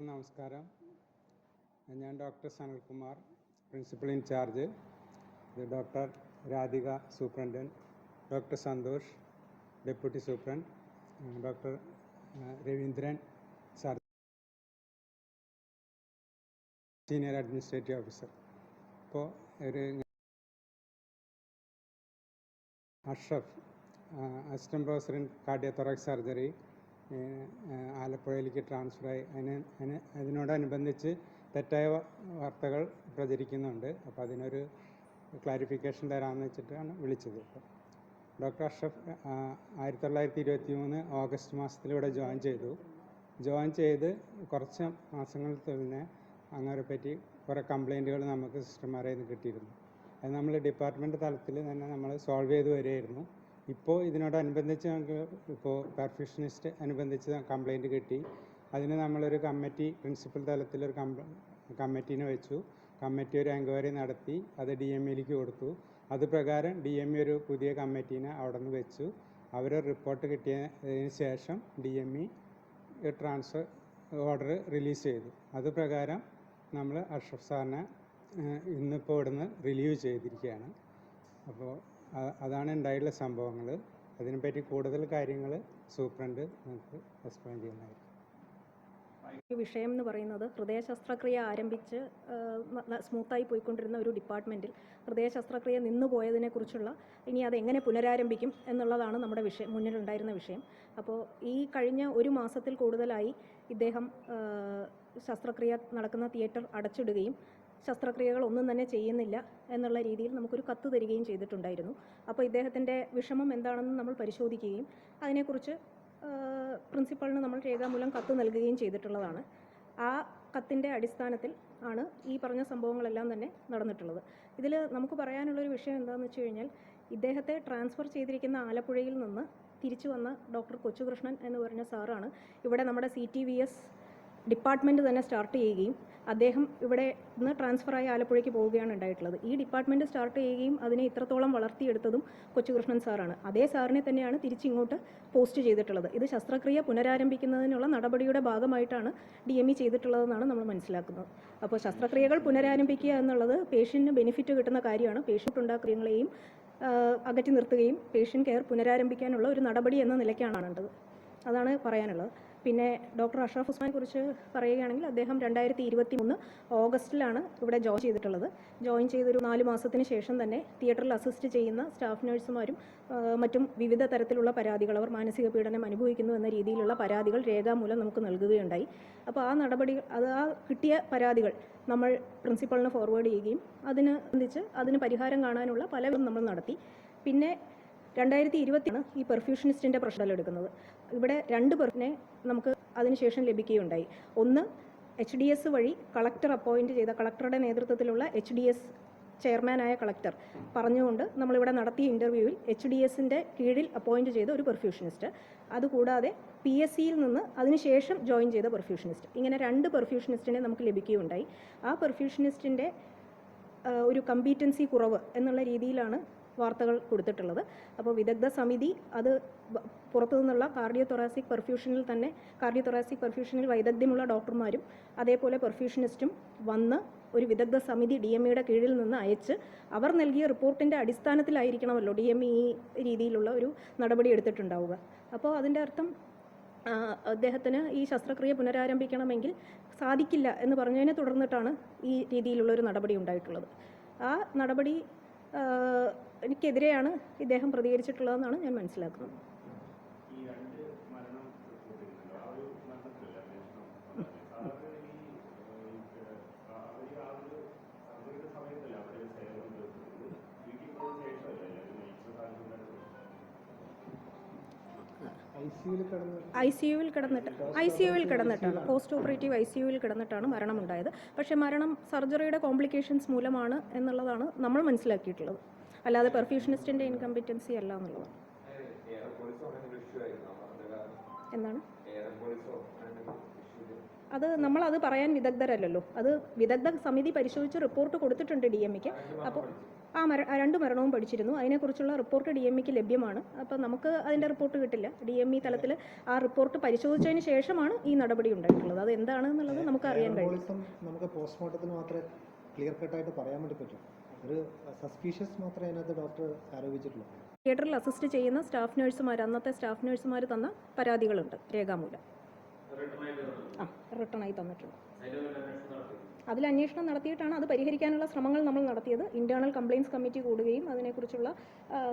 നമസ്കാരം. ഞാൻ doctor Sanalkumar principal in-charge doctor Radhika superintendent doctor Santhosh deputy superintendent doctor Raveendran sir senior administrative officer. ഇപ്പോൾ ഒരു Ashraf assistant professor cardiothorax surgery ആലപ്പുഴയിലേക്ക് ട്രാൻസ്ഫറായി അതിന് അതിന് അതിനോടനുബന്ധിച്ച് തെറ്റായ വാർത്തകൾ പ്രചരിക്കുന്നുണ്ട്. അപ്പോൾ അതിനൊരു ക്ലാരിഫിക്കേഷൻ തരാമെന്ന് വെച്ചിട്ടാണ് വിളിച്ചത്. ഡോക്ടർ അഷ്റഫ് ആയിരത്തി തൊള്ളായിരത്തി ഇരുപത്തി മൂന്ന് ഓഗസ്റ്റ് മാസത്തിൽ ഇവിടെ ജോയിൻ ചെയ്തു. ജോയിൻ ചെയ്ത് കുറച്ച് മാസങ്ങൾ തന്നെ അങ്ങനെ പറ്റി കുറേ കംപ്ലൈന്റുകൾ നമുക്ക് സിസ്റ്റർമാരെ നിന്ന് കിട്ടിയിരുന്നു. അത് നമ്മൾ ഡിപ്പാർട്ട്മെന്റ് തലത്തിൽ തന്നെ നമ്മൾ സോൾവ് ചെയ്ത് വരികയായിരുന്നു. ഇപ്പോൾ ഇതിനോടനുബന്ധിച്ച് ഞങ്ങൾക്ക് ഇപ്പോൾ പെർഫ്യൂഷനിസ്റ്റ് അനുബന്ധിച്ച് കംപ്ലൈന്റ് കിട്ടി. അതിന് നമ്മളൊരു കമ്മിറ്റി പ്രിൻസിപ്പൽ തലത്തിലൊരു കമ്മിറ്റീനെ വെച്ചു. കമ്മിറ്റി ഒരു എൻക്വയറി നടത്തി. അത് ഡി എം ഇയിലേക്ക് കൊടുത്തു. അത് പ്രകാരം ഡി എം ഇ ഒരു പുതിയ കമ്മിറ്റീനെ അവിടെ നിന്ന് വെച്ചു. അവർ റിപ്പോർട്ട് കിട്ടിയതിന് ശേഷം D M E transfer order release ചെയ്തു. അത് പ്രകാരം നമ്മൾ അഷ്റഫ് സാറിനെ ഇന്നിപ്പോൾ ഇവിടുന്ന് റിലീവ് ചെയ്തിരിക്കുകയാണ്. അപ്പോൾ അതാണ് ഉണ്ടായിട്ടുള്ള സംഭവങ്ങൾ അതിനെപ്പറ്റി കൂടുതൽ കാര്യങ്ങൾ സൂപ്രണ്ട് നമുക്ക് എക്സ്പ്ലെയിൻ ചെയ്യുന്നതായിരിക്കും. വിഷയം എന്ന് പറയുന്നത് ഹൃദയ ശസ്ത്രക്രിയ ആരംഭിച്ച് സ്മൂത്തായി പോയിക്കൊണ്ടിരുന്ന ഒരു ഡിപ്പാർട്ട്മെന്റിൽ ഹൃദയ ശസ്ത്രക്രിയ നിന്നു പോയതിനെക്കുറിച്ചുള്ള ഇനി അത് എങ്ങനെ പുനരാരംഭിക്കും എന്നുള്ളതാണ് നമ്മുടെ വിഷയം മുന്നിലുണ്ടായിരുന്ന വിഷയം. അപ്പോൾ ഈ കഴിഞ്ഞ ഒരു മാസത്തിൽ കൂടുതലായി ഇദ്ദേഹം ശസ്ത്രക്രിയ നടക്കുന്ന തിയേറ്റർ അടച്ചിടുകയും ശസ്ത്രക്രിയകൾ ഒന്നും തന്നെ ചെയ്യുന്നില്ല എന്നുള്ള രീതിയിൽ നമുക്കൊരു കത്ത് തരികയും ചെയ്തിട്ടുണ്ടായിരുന്നു. അപ്പോൾ ഇദ്ദേഹത്തിന്റെ വിഷമം എന്താണെന്ന് നമ്മൾ പരിശോധിക്കുകയും അതിനെക്കുറിച്ച് പ്രിൻസിപ്പളിന് നമ്മൾ രേഖാമൂലം കത്ത് നൽകുകയും ചെയ്തിട്ടുള്ളതാണ്. ആ കത്തിന്റെ അടിസ്ഥാനത്തിൽ ആണ് ഈ പറഞ്ഞ സംഭവങ്ങളെല്ലാം തന്നെ നടന്നിട്ടുള്ളത്. ഇതിൽ നമുക്ക് പറയാനുള്ളൊരു വിഷയം എന്താണെന്ന് വെച്ച് കഴിഞ്ഞാൽ ഇദ്ദേഹത്തെ ട്രാൻസ്ഫർ ചെയ്തിരിക്കുന്ന ആലപ്പുഴയിൽ നിന്ന് തിരിച്ചു വന്ന ഡോക്ടർ കൊച്ചുകൃഷ്ണൻ എന്ന് പറഞ്ഞ സാറാണ് ഇവിടെ നമ്മുടെ C T V S department തന്നെ സ്റ്റാർട്ട് ചെയ്യുകയും അദ്ദേഹം ഇവിടെ നിന്ന് ട്രാൻസ്ഫറായി ആലപ്പുഴയ്ക്ക് പോവുകയാണ് ഉണ്ടായിട്ടുള്ളത്. ഈ ഡിപ്പാർട്ട്മെന്റ് സ്റ്റാർട്ട് ചെയ്യുകയും അതിനെ ഇത്രത്തോളം വളർത്തിയെടുത്തതും കൊച്ചുകൃഷ്ണൻ സാറാണ്. അതേ സാറിനെ തന്നെയാണ് തിരിച്ചിങ്ങോട്ട് പോസ്റ്റ് ചെയ്തിട്ടുള്ളത്. ഇത് ശസ്ത്രക്രിയ പുനരാരംഭിക്കുന്നതിനുള്ള നടപടിയുടെ ഭാഗമായിട്ടാണ് ഡി എം ഇ ചെയ്തിട്ടുള്ളതെന്നാണ് നമ്മൾ മനസ്സിലാക്കുന്നത്. അപ്പോൾ ശസ്ത്രക്രിയകൾ പുനരാരംഭിക്കുക എന്നുള്ളത് പേഷ്യന്റിന് ബെനിഫിറ്റ് കിട്ടുന്ന കാര്യമാണ്. പേഷ്യന്റ് ഉണ്ടാക്കുകയും അകറ്റി നിർത്തുകയും പേഷ്യന്റ് കെയർ പുനരാരംഭിക്കാനുള്ള ഒരു നടപടി എന്ന നിലയ്ക്കാണ് കാണേണ്ടത് അതാണ് പറയാനുള്ളത്. പിന്നെ ഡോക്ടർ അഷ്റഫ് ഉസ്മാനെ കുറിച്ച് പറയുകയാണെങ്കിൽ അദ്ദേഹം രണ്ടായിരത്തി ഇരുപത്തി മൂന്ന് ഓഗസ്റ്റിലാണ് ഇവിടെ ജോയിൻ ചെയ്തിട്ടുള്ളത്. ജോയിൻ ചെയ്തൊരു നാല് മാസത്തിന് ശേഷം തന്നെ തിയേറ്ററിൽ അസിസ്റ്റ് ചെയ്യുന്ന സ്റ്റാഫ് നഴ്സുമാരും മറ്റും വിവിധ തരത്തിലുള്ള പരാതികൾ അവർ മാനസിക പീഡനം അനുഭവിക്കുന്നു എന്ന രീതിയിലുള്ള പരാതികൾ രേഖാമൂലം നമുക്ക് നൽകുകയുണ്ടായി. അപ്പോൾ ആ നടപടി അത് ആ കിട്ടിയ പരാതികൾ നമ്മൾ പ്രിൻസിപ്പളിന് ഫോർവേഡ് ചെയ്യുകയും അതിന് സംബന്ധിച്ച് അതിന് പരിഹാരം കാണാനുള്ള പലതും നമ്മൾ നടത്തി. പിന്നെ രണ്ടായിരത്തി ഇരുപത്തിയാണ് ഈ പെർഫ്യൂഷനിസ്റ്റിന്റെ പ്രശ്നം എടുക്കുന്നത് ഇവിടെ രണ്ട് പെർഫിനെ നമുക്ക് അതിനുശേഷം ലഭിക്കുകയുണ്ടായി. ഒന്ന് എച്ച് ഡി എസ് വഴി കളക്ടർ അപ്പോയിന്റ് ചെയ്ത കളക്ടറുടെ നേതൃത്വത്തിലുള്ള എച്ച് ഡി എസ് ചെയർമാനായ കളക്ടർ പറഞ്ഞുകൊണ്ട് നമ്മളിവിടെ നടത്തിയ ഇന്റർവ്യൂവിൽ എച്ച് ഡി എസിന്റെ കീഴിൽ അപ്പോയിന്റ് ചെയ്ത ഒരു പെർഫ്യൂഷനിസ്റ്റ്. അതുകൂടാതെ പി എസ് സിയിൽ നിന്ന് അതിനുശേഷം ജോയിൻ ചെയ്ത പെർഫ്യൂഷനിസ്റ്റ്. ഇങ്ങനെ രണ്ട് പെർഫ്യൂഷനിസ്റ്റിനെ നമുക്ക് ലഭിക്കുകയുണ്ടായി. ആ പെർഫ്യൂഷനിസ്റ്റിന്റെ ഒരു കമ്പീറ്റൻസി കുറവ് എന്നുള്ള രീതിയിലാണ് വാർത്തകൾ കൊടുത്തിട്ടുള്ളത്. അപ്പോൾ വിദഗ്ധ സമിതി അത് പുറത്തു നിന്നുള്ള കാർഡിയോ തൊറാസിക് പെർഫ്യൂഷനിൽ തന്നെ കാർഡിയോ തൊറാസിക് പെർഫ്യൂഷനിൽ വൈദഗ്ധ്യമുള്ള ഡോക്ടർമാരും അതേപോലെ പെർഫ്യൂഷനിസ്റ്റും വന്ന് ഒരു വിദഗ്ധ സമിതി ഡി എം ഇയുടെ കീഴിൽ നിന്ന് അയച്ച് അവർ നൽകിയ റിപ്പോർട്ടിന്റെ അടിസ്ഥാനത്തിലായിരിക്കണമല്ലോ ഡി എം ഇ രീതിയിലുള്ള ഒരു നടപടി എടുത്തിട്ടുണ്ടാവുക. അപ്പോൾ അതിന്റെ അർത്ഥം അദ്ദേഹത്തിന് ഈ ശസ്ത്രക്രിയ പുനരാരംഭിക്കണമെങ്കിൽ സാധിക്കില്ല എന്ന് പറഞ്ഞതിനെ തുടർന്നിട്ടാണ് ഈ രീതിയിലുള്ള ഒരു നടപടി ഉണ്ടായിട്ടുള്ളത്. ആ നടപടി എനിക്കെതിരെയാണ് ഇദ്ദേഹം പ്രതികരിച്ചിട്ടുള്ളതെന്നാണ് ഞാൻ മനസ്സിലാക്കുന്നത്. ഐ സി യുവിൽ കിടന്നിട്ട് ഐ സി യുവിൽ കിടന്നിട്ടാണ്. പോസ്റ്റ് ഓപ്പറേറ്റീവ് ഐ സി യുവിൽ കിടന്നിട്ടാണ് മരണമുണ്ടായത് പക്ഷേ മരണം സർജറിയുടെ കോംപ്ലിക്കേഷൻസ് മൂലമാണ് എന്നുള്ളതാണ് നമ്മൾ മനസ്സിലാക്കിയിട്ടുള്ളത്. അല്ലാതെ പെർഫ്യൂഷനിസ്റ്റിന്റെ ഇൻകമ്പിറ്റൻസി അല്ല എന്നുള്ളതാണ്. എന്താണ്? അത് നമ്മൾ അത് പറയാൻ വിദഗ്ധരല്ലല്ലോ. അത് വിദഗ്ധ സമിതി പരിശോധിച്ച് റിപ്പോർട്ട് കൊടുത്തിട്ടുണ്ട് ഡി എം അപ്പോൾ ആ മര രണ്ട് മരണവും പഠിച്ചിരുന്നു. അതിനെക്കുറിച്ചുള്ള റിപ്പോർട്ട് ഡി എം ഇക്ക് ലഭ്യമാണ്. അപ്പോൾ നമുക്ക് അതിന്റെ റിപ്പോർട്ട് കിട്ടില്ല. ഡി എം ഇ തലത്തിൽ ആ റിപ്പോർട്ട് പരിശോധിച്ചതിന് ശേഷമാണ് ഈ നടപടി ഉണ്ടായിട്ടുള്ളത്. അത് എന്താണെന്നുള്ളത് നമുക്ക് അറിയാൻ കഴിയും. നമുക്ക് പോസ്റ്റ്മോർട്ടത്തിൽ മാത്രമേ ക്ലിയർ കട്ടായിട്ട് പറയാൻ വേണ്ടി ഒരു സസ്പീഷ്യസ് മാത്രമേ അതിനകത്ത് ഡോക്ടർ ആരോപിച്ചിട്ടുള്ളൂ. തിയേറ്ററിൽ അസിസ്റ്റ് ചെയ്യുന്ന സ്റ്റാഫ് നഴ്സുമാർ അന്നത്തെ സ്റ്റാഫ് നഴ്സുമാർ തന്ന പരാതികളുണ്ട്. രേഖാമൂലം. ആ റിട്ടേണായി തന്നിട്ടുണ്ട്. അതിൽ അന്വേഷണം നടത്തിയിട്ടാണ് അത് പരിഹരിക്കാനുള്ള ശ്രമങ്ങൾ നമ്മൾ നടത്തിയത്. ഇന്റേണൽ കംപ്ലയിൻസ് കമ്മിറ്റി കൂടുകയും അതിനെക്കുറിച്ചുള്ള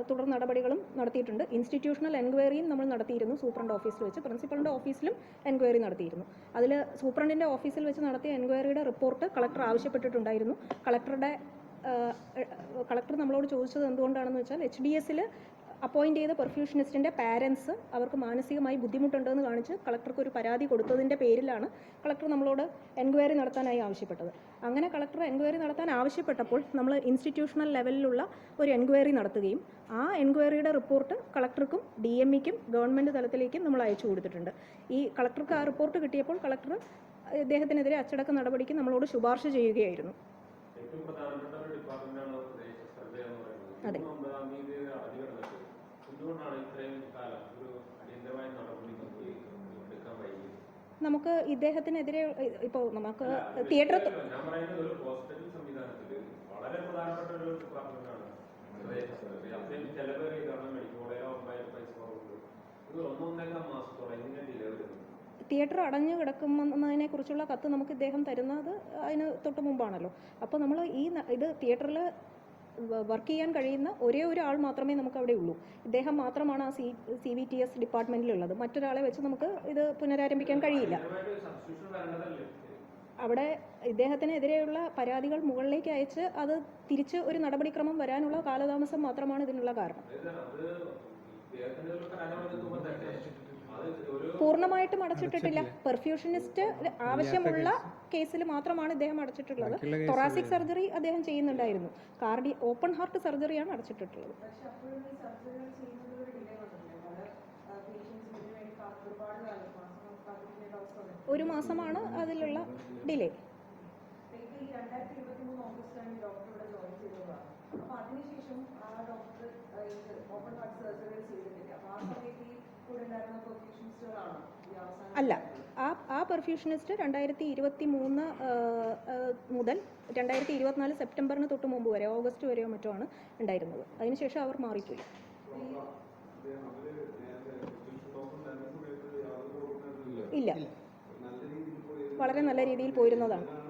തുടർ നടപടികളും നടത്തിയിട്ടുണ്ട്. ഇൻസ്റ്റിറ്റ്യൂഷണൽ എൻക്വയറിയും നമ്മൾ നടത്തിയിരുന്നു. സൂപ്രണ്ട് ഓഫീസിൽ വെച്ച് പ്രിൻസിപ്പളിന്റെ ഓഫീസിലും എൻക്വയറി നടത്തിയിരുന്നു. അതിൽ സൂപ്രണ്ടിന്റെ ഓഫീസിൽ വെച്ച് നടത്തിയ എൻക്വയറിയുടെ റിപ്പോർട്ട് കളക്ടർ ആവശ്യപ്പെട്ടിട്ടുണ്ടായിരുന്നു. കളക്ടറുടെ കളക്ടർ നമ്മളോട് ചോദിച്ചത് എന്തുകൊണ്ടാണെന്ന് വെച്ചാൽ എച്ച് ഡി എസിൽ അപ്പോയിന്റ് ചെയ്ത പെർഫ്യൂഷനിസ്റ്റിന്റെ പാരൻസ് അവർക്ക് മാനസികമായി ബുദ്ധിമുട്ടുണ്ടെന്ന് കാണിച്ച് കളക്ടർക്ക് ഒരു പരാതി കൊടുത്തതിന്റെ പേരിലാണ് കളക്ടർ നമ്മളോട് എൻക്വയറി നടത്താനായി ആവശ്യപ്പെട്ടത്. അങ്ങനെ കളക്ടർ എൻക്വയറി നടത്താൻ ആവശ്യപ്പെട്ടപ്പോൾ നമ്മൾ ഇൻസ്റ്റിറ്റ്യൂഷണൽ ലെവലിലുള്ള ഒരു എൻക്വയറി നടത്തുകയും ആ എൻക്വയറിയുടെ റിപ്പോർട്ട് കളക്ടർക്കും ഡി എം ഇക്കും ഗവൺമെന്റ് തലത്തിലേക്കും നമ്മൾ അയച്ചു കൊടുത്തിട്ടുണ്ട്. ഈ കളക്ടർക്ക് ആ റിപ്പോർട്ട് കിട്ടിയപ്പോൾ കളക്ടർ ഇദ്ദേഹത്തിനെതിരെ അച്ചടക്ക നടപടിക്ക് നമ്മളോട് ശുപാർശ ചെയ്യുകയായിരുന്നു. ഏറ്റവും പ്രധാനപ്പെട്ട ഒരു ഡിപ്പാർട്ട്മെന്റാണ് പ്രദേശ സർവേ എന്ന് പറയുന്നത്. അതെ. ജൂൺ ഒമ്പതാം തീയതി ഇത് അടിഞ്ഞു കിടന്നിട്ട് എന്തുകൊണ്ടാണ് ഇത്രയും കാലം ഒരു അടിയന്തരമായ നടപടി നമുക്ക് എടുക്കാൻ വൈകിയത് നമുക്ക് ഇദ്ദേഹത്തിനെതിരെ ഇപ്പോൾ നമുക്ക് തിയേറ്റർ ഞാൻ പറയുന്നത് ഒരു ഹോസ്പിറ്റൽ സംവിധാനത്തിൽ വളരെ പ്രധാനപ്പെട്ട ഒരു ഡിപ്പാർട്ട്മെന്റാണ് പ്രദേശ സർവേ. അത്രയും ചെലവേറിയതാണ് മെഡിക്കൽ കോളേജോ പൈസ കുറവുണ്ട്. ഇത് ഒന്നൊന്നേക്കാൾ മാസത്തോളം എങ്ങനെ ഡിലേ വരുന്നു തിയേറ്റർ അടഞ്ഞു കിടക്കുന്നതിനെ കുറിച്ചുള്ള കത്ത് നമുക്ക് ഇദ്ദേഹം തരുന്നത് അതിന് തൊട്ട് മുമ്പാണല്ലോ. അപ്പോൾ നമ്മൾ ഈ ഇത് തിയേറ്ററിൽ വർക്ക് ചെയ്യാൻ കഴിയുന്ന ഒരേ ഒരു ആൾ മാത്രമേ നമുക്ക് അവിടെ ഉള്ളൂ. ഇദ്ദേഹം മാത്രമാണ് ആ C C V T S ഡിപ്പാർട്ട്മെന്റിലുള്ളത് മറ്റൊരാളെ വെച്ച് നമുക്ക് ഇത് പുനരാരംഭിക്കാൻ കഴിയില്ല. അവിടെ ഇദ്ദേഹത്തിനെതിരെയുള്ള പരാതികൾ മുകളിലേക്ക് അയച്ച് അത് തിരിച്ച് ഒരു നടപടിക്രമം വരാനുള്ള കാലതാമസം മാത്രമാണ് ഇതിനുള്ള കാരണം അതായത് അത് ഇദ്ദേഹത്തിന്റെ ഒരു പരാജയം നിൽക്കുമ്പോൾ തന്നെ അത് ഒരു പൂർണമായിട്ടും അടച്ചിട്ടിട്ടില്ല പെർഫ്യൂഷനിസ്റ്റ് ആവശ്യമുള്ള കേസിൽ മാത്രമാണ് ഇദ്ദേഹം അടച്ചിട്ടുള്ളത്. തൊറാസിക് സർജറി അദ്ദേഹം ചെയ്യുന്നുണ്ടായിരുന്നു. കാർഡി ഓപ്പൺ ഹാർട്ട് സർജറിയാണ് അടച്ചിട്ടിട്ടുള്ളത്. ഒരു മാസമാണ് അതിലുള്ള ഡിലേ അല്ല ആ ആ പെർഫ്യൂഷനിസ്റ്റ് രണ്ടായിരത്തി ഇരുപത്തി മൂന്ന് മുതൽ രണ്ടായിരത്തി ഇരുപത്തിനാല് സെപ്റ്റംബറിന് തൊട്ട് മുമ്പ് വരെ ഓഗസ്റ്റ് വരെയോ മറ്റോ ആണ് ഉണ്ടായിരുന്നത്. അതിനുശേഷം അവർ മാറിപ്പോയി. ഇല്ല. വളരെ നല്ല രീതിയിൽ പോയിരുന്നതാണ്.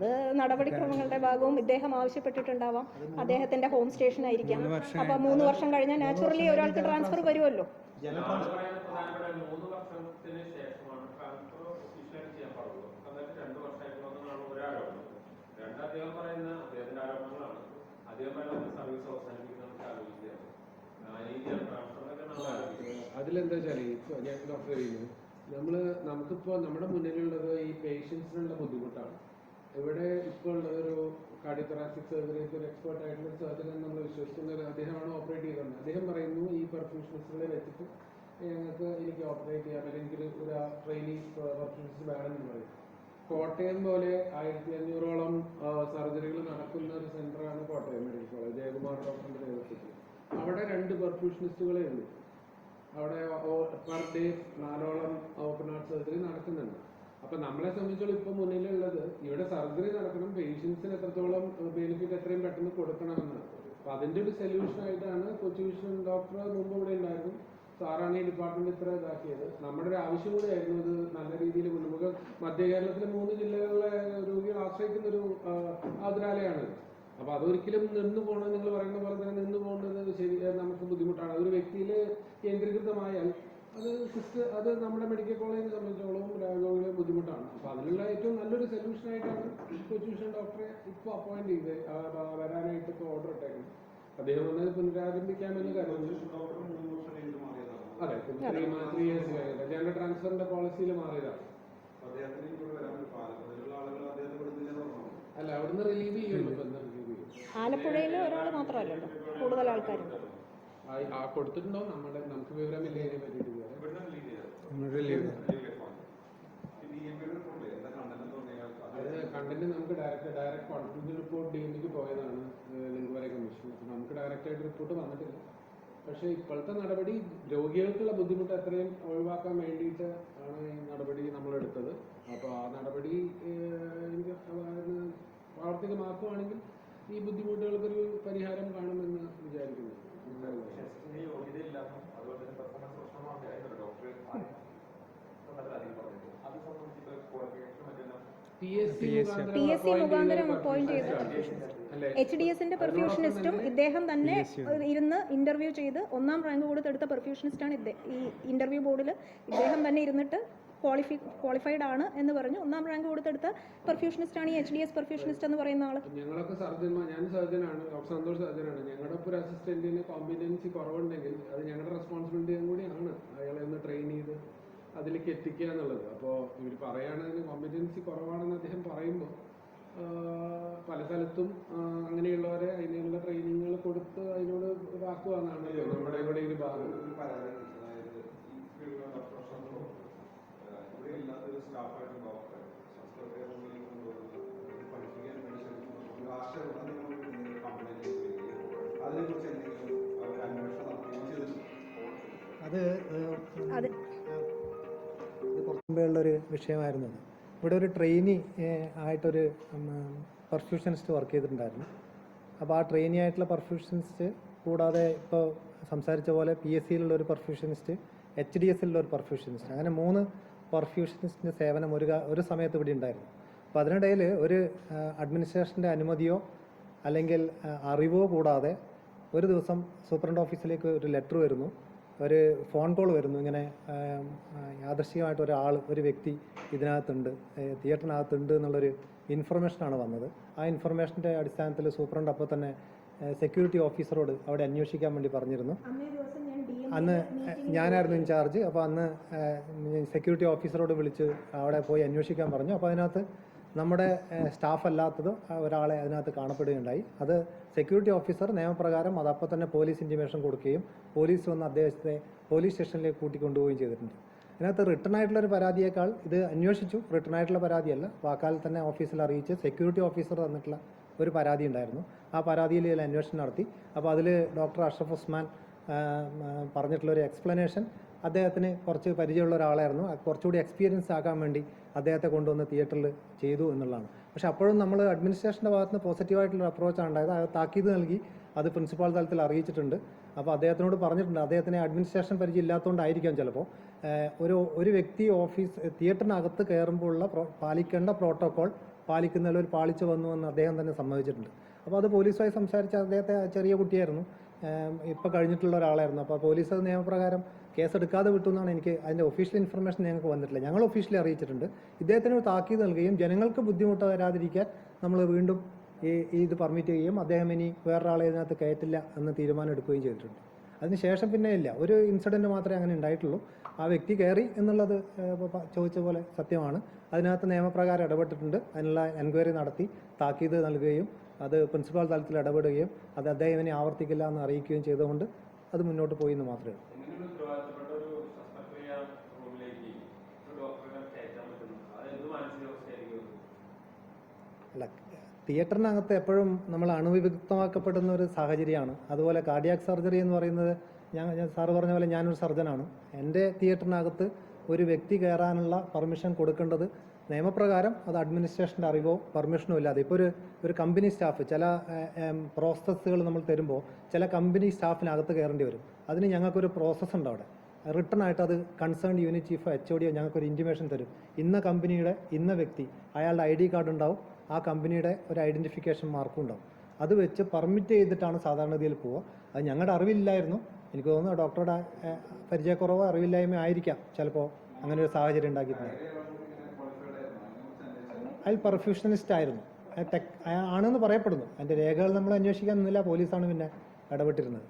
അത് നടപടിക്രമങ്ങളുടെ ഭാഗവും ഇദ്ദേഹം ആവശ്യപ്പെട്ടിട്ടുണ്ടാവാം. അദ്ദേഹത്തിന്റെ ഹോം സ്റ്റേഷൻ ആയിരിക്കാം അപ്പൊ മൂന്ന് വർഷം കഴിഞ്ഞാൽ നാച്ചുറലി ഒരാൾക്ക് ട്രാൻസ്ഫർ വരുമല്ലോ. അദ്ദേഹം പറയുന്ന അദ്ദേഹത്തിന്റെ ആരോപണങ്ങളാണ് അദ്ദേഹം സർവീസ് അവസാനിപ്പിക്കുന്ന അതിലെന്താ വെച്ചാൽ ഞാൻ ഡോക്ടർ നമ്മൾ നമുക്കിപ്പോൾ നമ്മുടെ മുന്നിലുള്ളത് ഈ പേഷ്യൻസിനുള്ള ബുദ്ധിമുട്ടാണ്. ഇവിടെ ഇപ്പോൾ ഒരു കാർഡിയോതൊറാസിക് സർജറിക്ക് ഒരു എക്സ്പേർട്ട് ആയിട്ടുള്ള സർജൻ നമ്മൾ വിശ്വസിക്കുന്ന ഒരു അദ്ദേഹമാണ് ഓപ്പറേറ്റ് ചെയ്തത്. അദ്ദേഹം പറയുന്നു ഈ പെർഫ്യൂഷനിസ്റ്റുകളെ വെച്ചിട്ട് ഞങ്ങൾക്ക് എനിക്ക് ഓപ്പറേറ്റ് ചെയ്യാം. അല്ലെങ്കിൽ ഒരു ട്രെയിനിങ് പെർഫ്യൂഷനിസ്റ്റ് വേണമെന്ന് പറയും. കോട്ടയം പോലെ ആയിരത്തി അഞ്ഞൂറോളം സർജറികൾ നടക്കുന്ന ഒരു സെന്ററാണ് കോട്ടയം മെഡിക്കൽ കോളേജ് ജയകുമാർ ഡോക്ടറിന്റെ നേതൃത്വത്തിൽ. അവിടെ രണ്ട് പെർഫ്യൂഷനിസ്റ്റുകളെ ഉള്ളൂ. അവിടെ പെർ ഡേ നാലോളം ഓപ്പൺ ഹാർട്ട് സർജറി നടക്കുന്നുണ്ട്. അപ്പൊ നമ്മളെ സംബന്ധിച്ചോളം ഇപ്പൊ മുന്നിലുള്ളത് ഇവിടെ സർജറി നടക്കണം പേഷ്യൻസിന് എത്രത്തോളം ബെനിഫിറ്റ് എത്രയും പെട്ടെന്ന് കൊടുക്കണമെന്നാണ് അപ്പൊ അതിന്റെ ഒരു സൊല്യൂഷൻ ആയിട്ടാണ് കൊച്ചു വിഷൻ ഡോക്ടർ മുമ്പ് ഇവിടെ ഉണ്ടായിരുന്നു സാറാണ് ഈ ഡിപ്പാർട്ട്മെന്റ് ഇത്ര ഇതാക്കിയത്. നമ്മുടെ ഒരു ആവശ്യം കൂടി ആയിരുന്നു ഇത് നല്ല രീതിയിൽ നമുക്ക് മധ്യ കേരളത്തിലെ മൂന്ന് ജില്ലകളിലെ രോഗികൾ ആശ്രയിക്കുന്ന ഒരു ആതുരാലയമാണ് അപ്പൊ അതൊരിക്കലും നിന്ന് പോകണം നിങ്ങൾ പറയുന്ന പോലെ തന്നെ നിന്ന് പോകുന്നത് ശരി നമുക്ക് ബുദ്ധിമുട്ടാണ്. ഒരു വ്യക്തിയിൽ കേന്ദ്രീകൃതമായാൽ അത് സിസ്റ്റർ അത് നമ്മുടെ മെഡിക്കൽ കോളേജിനെ സംബന്ധിച്ചോളം രോഗികളെ ബുദ്ധിമുട്ടാണ്. അപ്പൊ അതിനുള്ള ഏറ്റവും നല്ലൊരു സൊല്യൂഷൻ ആയിട്ടാണ് കൊച്ചുഷൻ ഡോക്ടറെ ഇപ്പോൾ അപ്പോയിന്റ് ചെയ്ത് വരാനായിട്ട് ഇപ്പോൾ ഓർഡർ ഇട്ടേക്കുന്നത്. അദ്ദേഹം വന്നത് പുനരാരംഭിക്കാമെന്ന് കരുതുന്നു. അതെ ത്രീ ഇയേഴ്സ് കഴിഞ്ഞിട്ട് ട്രാൻസ്ഫറിന്റെ പോളിസിയിൽ മാറിയതാണ്. അല്ല അവിടുന്ന് റിലീവ് ചെയ്യുന്നു ആലപ്പുഴയിൽ ഒരാൾ മാത്രമല്ലല്ലോ. കൂടുതൽ ആൾക്കാരുണ്ട്. ആ- ആ കൊടുത്തിട്ടുണ്ടോ? നമ്മുടെ നമുക്ക് വിവരമില്ല ഇതിനെ പറ്റിയിട്ട് കണ്ടന്റ് നമുക്ക് direct direct confidence report D എമ്മിക്ക് പോയതാണ് ലിംഗവരെ കമ്മീഷൻ അപ്പോൾ നമുക്ക് ഡയറക്റ്റ് ആയിട്ട് റിപ്പോർട്ട് വന്നിട്ടില്ല. പക്ഷേ ഇപ്പോഴത്തെ നടപടി രോഗികൾക്കുള്ള ബുദ്ധിമുട്ട് എത്രയും ഒഴിവാക്കാൻ വേണ്ടിയിട്ട് ആണ് ഈ നടപടി നമ്മൾ എടുത്തത്. അപ്പോൾ ആ നടപടി പ്രാവർത്തികമാക്കുകയാണെങ്കിൽ ഈ ബുദ്ധിമുട്ടുകൾക്കൊരു പരിഹാരം കാണുമെന്ന് വിചാരിക്കുന്നു. എച്ച് ഡി എസിന്റെ പെർഫ്യൂഷനിസ്റ്റും ഇദ്ദേഹം തന്നെ ഇരുന്ന് ഇന്റർവ്യൂ ചെയ്ത് ഒന്നാം റാങ്ക് കൊടുത്തെടുത്ത പെർഫ്യൂഷനിസ്റ്റാണ് ഇദ്ദേ- ഈ ഇന്റർവ്യൂ ബോർഡിൽ ഇദ്ദേഹം തന്നെ ഇരുന്നിട്ട് ക്വാളിഫി ക്വാളിഫൈഡ് ആണ് എന്ന് പറഞ്ഞു. ഒന്നാം റാങ്ക് കൊടുത്തെടുത്ത പെർഫ്യൂഷനിസ്റ്റ് ആണ് എച്ച് ഡി എസ് പെർഫ്യൂഷനിസ്റ്റ് എന്ന് പറയുന്ന ആൾ. ഞങ്ങളൊക്കെ സർജന്മാർ ഞാൻ സർജനാണ് ഡോക്ടർ സന്തോഷ് സർജനാണ് ഞങ്ങളുടെ ഒരു അസിസ്റ്റന്റിന് കോമ്പിറ്റൻസി കുറവുണ്ടെങ്കിൽ അത് ഞങ്ങളുടെ റെസ്പോൺസിബിലിറ്റിയും കൂടിയാണ് അയാളെ ഒന്ന് ട്രെയിൻ ചെയ്ത് അതിലേക്ക് എത്തിക്കുക എന്നുള്ളത്. അപ്പോൾ ഇവർ പറയുകയാണെങ്കിൽ കോമ്പിറ്റൻസി കുറവാണെന്ന് അദ്ദേഹം പറയുമ്പോൾ പല സ്ഥലത്തും അങ്ങനെയുള്ളവരെ അതിനുള്ള ട്രെയിനിങ്ങുകൾ കൊടുത്ത് അതിനോട് ഇതാക്കുവാന്നാണല്ലോ നമ്മുടെ ഇവിടെ ഒരു ഭാഗം. ഒരു ഇവിടെ ഇല്ലാത്തൊരു സ്റ്റാഫായിട്ട് ഡോക്ടർ ശസ്ത്രക്രിയ റൂമിൽ കൊണ്ടുവന്ന് പഠിപ്പിക്കാൻ വേണ്ടി ശ്രമിക്കുന്നു. രാഷ്ട്രീയ കംപ്ലൈന്റ് അതിനെക്കുറിച്ച് എന്തെങ്കിലും അവർ അന്വേഷണം നടത്തുകയും ചെയ്തിട്ടുണ്ട്? അത് ഏഹ്, അത് ഇത് കുറച്ച് മുമ്പേ വിഷയമായിരുന്നു ഇവിടെ ഒരു ട്രെയിനി ആയിട്ടൊരു പെർഫ്യൂഷനിസ്റ്റ് വർക്ക് ചെയ്തിട്ടുണ്ടായിരുന്നു. അപ്പോൾ ആ ട്രെയിനി ആയിട്ടുള്ള പെർഫ്യൂഷനിസ്റ്റ് കൂടാതെ ഇപ്പോൾ സംസാരിച്ച പോലെ പി എസ് സിയിലുള്ള ഒരു പെർഫ്യൂഷനിസ്റ്റ് എച്ച് ഡി എസിലുള്ള ഒരു പെർഫ്യൂഷനിസ്റ്റ് അങ്ങനെ മൂന്ന് പെർഫ്യൂഷനിസ്റ്റിന്റെ സേവനം ഒരു ഒരു സമയത്ത് ഇവിടെ ഉണ്ടായിരുന്നു. അപ്പോൾ അതിനിടയിൽ ഒരു അഡ്മിനിസ്ട്രേഷന്റെ അനുമതിയോ അല്ലെങ്കിൽ അറിവോ കൂടാതെ ഒരു ദിവസം സൂപ്രണ്ട് ഓഫീസിലേക്ക് ഒരു ലെറ്റർ വരുന്നു. ഒരു ഫോൺ കോൾ വരുന്നു. ഇങ്ങനെ യാദർശികമായിട്ട് ഒരാൾ ഒരു വ്യക്തി ഇതിനകത്തുണ്ട് തിയേറ്ററിനകത്തുണ്ട് എന്നുള്ളൊരു ഇൻഫർമേഷനാണ് വന്നത്. ആ ഇൻഫർമേഷന്റെ അടിസ്ഥാനത്തിൽ സൂപ്രണ്ട് അപ്പോൾ തന്നെ സെക്യൂരിറ്റി ഓഫീസറോട് അവിടെ അന്വേഷിക്കാൻ വേണ്ടി പറഞ്ഞിരുന്നു. അന്നേ ഞാനായിരുന്നു ഇൻചാർജ് അപ്പോൾ അന്ന് സെക്യൂരിറ്റി ഓഫീസറോട് വിളിച്ച് അവിടെ പോയി അന്വേഷിക്കാൻ പറഞ്ഞു. അപ്പോൾ അതിനകത്ത് നമ്മുടെ സ്റ്റാഫ് അല്ലാത്തത് ഒരാളെ അതിനകത്ത് കാണപ്പെടുകയുണ്ടായി. അത് സെക്യൂരിറ്റി ഓഫീസർ നിയമപ്രകാരം അത് അപ്പോൾ തന്നെ പോലീസ് ഇന്റിമേഷൻ കൊടുക്കുകയും പോലീസ് വന്ന് അദ്ദേഹത്തെ പോലീസ് സ്റ്റേഷനിലേക്ക് കൂട്ടിക്കൊണ്ടുപോവുകയും ചെയ്തിട്ടുണ്ട്. ഇതിനകത്ത് റിട്ടേൺ ആയിട്ടുള്ള ഒരു പരാതിയേക്കാൾ ഇത് അന്വേഷിച്ചു. റിട്ടേൺ ആയിട്ടുള്ള പരാതിയല്ല. വാക്കാൽ തന്നെ ഓഫീസിൽ അറിയിച്ച് സെക്യൂരിറ്റി ഓഫീസർ തന്നിട്ടുള്ള ഒരു പരാതി ഉണ്ടായിരുന്നു. ആ പരാതിയിൽ അന്വേഷണം നടത്തി. അപ്പോൾ അതിൽ ഡോക്ടർ അഷ്റഫ് ഉസ്മാൻ ആ, ആ, പറഞ്ഞിട്ടുള്ള ഒരു എക്സ്പ്ലനേഷൻ അദ്ദേഹത്തിന് കുറച്ച് പരിചയമുള്ള ഒരാളായിരുന്നു. കുറച്ചുകൂടി എക്സ്പീരിയൻസ് ആക്കാൻ വേണ്ടി അദ്ദേഹത്തെ കൊണ്ടുവന്ന് തിയേറ്ററിൽ ചെയ്തു എന്നുള്ളതാണ്. പക്ഷെ അപ്പോഴും നമ്മൾ അഡ്മിനിസ്ട്രേഷന്റെ ഭാഗത്ത് നിന്ന് പോസിറ്റീവായിട്ടുള്ള അപ്രോച്ചാണ് ഉണ്ടായത്. അത് താക്കീത് നൽകി അത് പ്രിൻസിപ്പാൾ തലത്തിൽ അറിയിച്ചിട്ടുണ്ട്. അപ്പോൾ അദ്ദേഹത്തിനോട് പറഞ്ഞിട്ടുണ്ട് അദ്ദേഹത്തിന് അഡ്മിനിസ്ട്രേഷൻ പരിചയം ഇല്ലാത്തതുകൊണ്ടായിരിക്കാം ചിലപ്പോൾ ഒരു ഒരു വ്യക്തി ഓഫീസ് തിയേറ്ററിനകത്ത് കയറുമ്പോഴുള്ള പാലിക്കേണ്ട പ്രോട്ടോകോൾ പാലിക്കുന്നതിൽ ഒരു പാളിച്ചു വന്നു എന്ന് അദ്ദേഹം തന്നെ സമ്മതിച്ചിട്ടുണ്ട്. അപ്പോൾ അത് പോലീസുമായി സംസാരിച്ച അദ്ദേഹത്തെ ചെറിയ കുട്ടിയായിരുന്നു. ഇപ്പോൾ കഴിഞ്ഞിട്ടുള്ള ഒരാളായിരുന്നു. അപ്പോൾ പോലീസ് അത് നിയമപ്രകാരം കേസെടുക്കാതെ വിട്ടു എന്നാണ് എനിക്ക് അതിന്റെ ഒഫീഷ്യൽ ഇൻഫർമേഷൻ ഞങ്ങൾക്ക് വന്നിട്ടില്ല. ഞങ്ങൾ ഒഫീഷ്യലി അറിയിച്ചിട്ടുണ്ട്. ഇദ്ദേഹത്തിന് ഒരു താക്കീത് നൽകുകയും ജനങ്ങൾക്ക് ബുദ്ധിമുട്ട് വരാതിരിക്കാൻ നമ്മൾ വീണ്ടും ഈ ഇത് പെർമിറ്റ് ചെയ്യുകയും അദ്ദേഹം ഇനി വേറൊരാളെ ഇതിനകത്ത് കയറ്റില്ല എന്ന് തീരുമാനം എടുക്കുകയും ചെയ്തിട്ടുണ്ട്. അതിനുശേഷം പിന്നെ ഇല്ല. ഒരു ഇൻസിഡന്റ് മാത്രമേ അങ്ങനെ ഉണ്ടായിട്ടുള്ളൂ. ആ വ്യക്തി കയറി എന്നുള്ളത് ചോദിച്ച പോലെ സത്യമാണ്. അതിനകത്ത് നിയമപ്രകാരം ഇടപെട്ടിട്ടുണ്ട്. അതിനുള്ള എൻക്വയറി നടത്തി താക്കീത് നൽകുകയും അത് പ്രിൻസിപ്പാൾ തലത്തിൽ ഇടപെടുകയും അത് അദ്ദേഹം ഇനി ആവർത്തിക്കില്ല എന്ന് അറിയിക്കുകയും ചെയ്തുകൊണ്ട് അത് മുന്നോട്ട് പോയി എന്ന് മാത്രമേ ഉള്ളൂ. അല്ല തിയേറ്ററിനകത്ത് എപ്പോഴും നമ്മൾ അണുവിമുക്തമാക്കപ്പെടുന്ന ഒരു സാഹചര്യമാണ്. അതുപോലെ കാർഡിയാക് സർജറി എന്ന് പറയുന്നത് ഞാൻ ഞാൻ സാറ് പറഞ്ഞ പോലെ ഞാനൊരു സർജനാണ് എന്റെ തിയേറ്ററിനകത്ത് ഒരു വ്യക്തി കയറാനുള്ള പെർമിഷൻ കൊടുക്കേണ്ടത് നിയമപ്രകാരം അത് അഡ്മിനിസ്ട്രേഷന്റെ അറിവോ പെർമിഷനോ ഇല്ലാതെ. ഇപ്പോൾ ഒരു ഒരു കമ്പനി സ്റ്റാഫ് ചില പ്രോസസ്സുകൾ നമ്മൾ തരുമ്പോൾ ചില കമ്പനി സ്റ്റാഫിനകത്ത് കയറേണ്ടി വരും. അതിന് ഞങ്ങൾക്കൊരു പ്രോസസ്സ് ഉണ്ട് അവിടെ. റിട്ടേൺ ആയിട്ട് അത് concern unit chief H O deo ഞങ്ങൾക്കൊരു ഇന്റിമേഷൻ തരും. ഇന്ന കമ്പനിയുടെ ഇന്ന വ്യക്തി അയാളുടെ ഐ ഡി കാർഡ് ഉണ്ടാവും. ആ കമ്പനിയുടെ ഒരു ഐഡന്റിഫിക്കേഷൻ മാർക്കും ഉണ്ടാവും. അത് വെച്ച് പെർമിറ്റ് ചെയ്തിട്ടാണ് സാധാരണഗതിയിൽ പോവുക. അത് ഞങ്ങളുടെ അറിവില്ലായിരുന്നു. എനിക്ക് തോന്നുന്നു ഡോക്ടറുടെ പരിചയക്കുറവ് അറിവില്ലായ്മ ആയിരിക്കാം ചിലപ്പോൾ അങ്ങനെ ഒരു സാഹചര്യം ഉണ്ടാക്കിയിട്ടുണ്ട് അയാൾ പെർഫ്യൂഷനിസ്റ്റ് ആയിരുന്നു. ടെക് ആണെന്ന് പറയപ്പെടുന്നു. അതിന്റെ രേഖകൾ നമ്മൾ അന്വേഷിക്കാൻ നിന്നില്ല. പോലീസാണ് പിന്നെ ഇടപെട്ടിരുന്നത്.